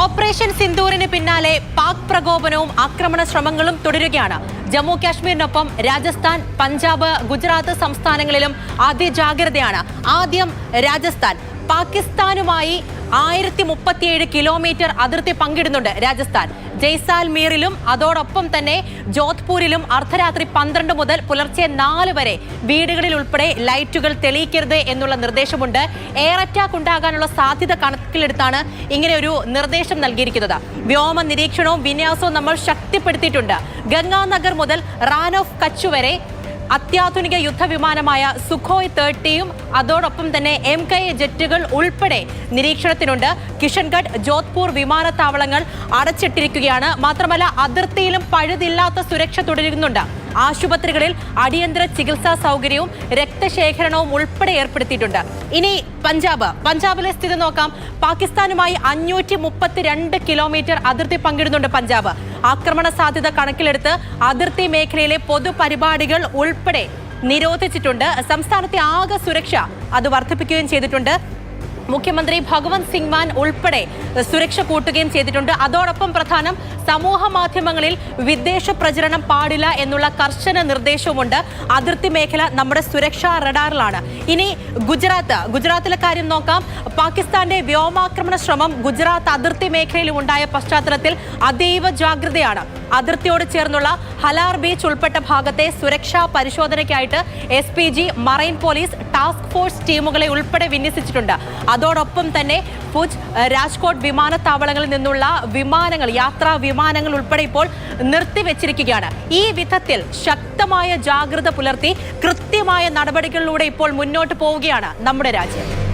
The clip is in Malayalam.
ഓപ്പറേഷൻ സിന്ദൂറിന് പിന്നാലെ പാക് പ്രകോപനവും ആക്രമണ ശ്രമങ്ങളും തുടരുകയാണ്. ജമ്മു കാശ്മീരിനൊപ്പം രാജസ്ഥാൻ പഞ്ചാബ് ഗുജറാത്ത് സംസ്ഥാനങ്ങളിലും അതിജാഗ്രതയാണ് ആദ്യം രാജസ്ഥാൻ. പാകിസ്ഥാനുമായി ആയിരത്തി മുപ്പത്തിയേഴ് കിലോമീറ്റർ അതിർത്തി പങ്കിടുന്നുണ്ട് രാജസ്ഥാൻ. ജയ്സാൽമീറിലും അതോടൊപ്പം തന്നെ ജോധ്പൂരിലും അർദ്ധരാത്രി പന്ത്രണ്ട് മുതൽ പുലർച്ചെ നാല് വരെ വീടുകളിൽ ഉൾപ്പെടെ ലൈറ്റുകൾ തെളിയിക്കരുത് എന്നുള്ള നിർദ്ദേശമുണ്ട്. എയർ അറ്റാക്ക് ഉണ്ടാകാനുള്ള സാധ്യത കണക്കിലെടുത്താണ് ഇങ്ങനെ ഒരു നിർദ്ദേശം നൽകിയിരിക്കുന്നത്. വ്യോമ നിരീക്ഷണവും വിന്യാസവും നമ്മൾ ശക്തിപ്പെടുത്തിയിട്ടുണ്ട്. ഗംഗാനഗർ മുതൽ റാൻ ഓഫ് കച്ച് വരെ അത്യാധുനിക യുദ്ധവിമാനമായ സുഖോയ് തേർട്ടിയും അതോടൊപ്പം തന്നെ എം കെ ജെറ്റുകൾ ഉൾപ്പെടെ നിരീക്ഷണത്തിനുണ്ട്. കിഷൻഗഡ് ജോധ്പൂർ വിമാനത്താവളങ്ങൾ അടച്ചിട്ടിരിക്കുകയാണ്. മാത്രമല്ല അതിർത്തിയിലും പഴുതില്ലാത്ത സുരക്ഷ തുടരുന്നുണ്ട്. ആശുപത്രികളിൽ അടിയന്തര ചികിത്സാ സൗകര്യവും രക്തശേഖരണവും ഉൾപ്പെടെ ഏർപ്പെടുത്തിയിട്ടുണ്ട്. ഇനി പഞ്ചാബ്. പഞ്ചാബിലെ സ്ഥിതി നോക്കാം. പാകിസ്ഥാനുമായി അഞ്ഞൂറ്റി മുപ്പത്തിരണ്ട് കിലോമീറ്റർ അതിർത്തി പങ്കിടുന്നുണ്ട് പഞ്ചാബ്. ആക്രമണ സാധ്യത കണക്കിലെടുത്ത് അതിർത്തി മേഖലയിലെ പൊതുപരിപാടികൾ ഉൾപ്പെടെ നിരോധിച്ചിട്ടുണ്ട്. സംസ്ഥാനത്തെ ആകെ സുരക്ഷ അത് വർദ്ധിപ്പിക്കുകയും ചെയ്തിട്ടുണ്ട്. മുഖ്യമന്ത്രി ഭഗവന്ത് സിംഗ് മാൻ ഉൾപ്പെടെ സുരക്ഷ കൂട്ടുകയും ചെയ്തിട്ടുണ്ട്. അതോടൊപ്പം പ്രധാനം സമൂഹ മാധ്യമങ്ങളിൽ വിദ്വേഷ പ്രചരണം പാടില്ല എന്നുള്ള കർശന നിർദ്ദേശവുമുണ്ട്. അതിർത്തി മേഖല നമ്മുടെ സുരക്ഷാ റഡാറിലാണ്. ഇനി ഗുജറാത്ത്. ഗുജറാത്തിലെ കാര്യം നോക്കാം. പാകിസ്ഥാന്റെ വ്യോമാക്രമണ ശ്രമം ഗുജറാത്ത് അതിർത്തി മേഖലയിലും ഉണ്ടായ പശ്ചാത്തലത്തിൽ അതീവ ജാഗ്രതയാണ്. അതിർത്തിയോട് ചേർന്നുള്ള ഹലാർ ബീച്ച് ഉൾപ്പെട്ട ഭാഗത്തെ സുരക്ഷാ പരിശോധനയ്ക്കായിട്ട് S P G marine police task force ടീമുകളെ ഉൾപ്പെടെ വിന്യസിച്ചിട്ടുണ്ട്. അതോടൊപ്പം തന്നെ ഭുജ് രാജ്കോട്ട് വിമാനത്താവളങ്ങളിൽ നിന്നുള്ള വിമാനങ്ങൾ യാത്രാ വിമാനങ്ങൾ ഉൾപ്പെടെ ഇപ്പോൾ നിർത്തിവെച്ചിരിക്കുകയാണ്. ഈ വിധത്തിൽ ശക്തമായ ജാഗ്രത പുലർത്തി കൃത്യമായ നടപടികളിലൂടെ ഇപ്പോൾ മുന്നോട്ട് പോവുകയാണ് നമ്മുടെ രാജ്യം.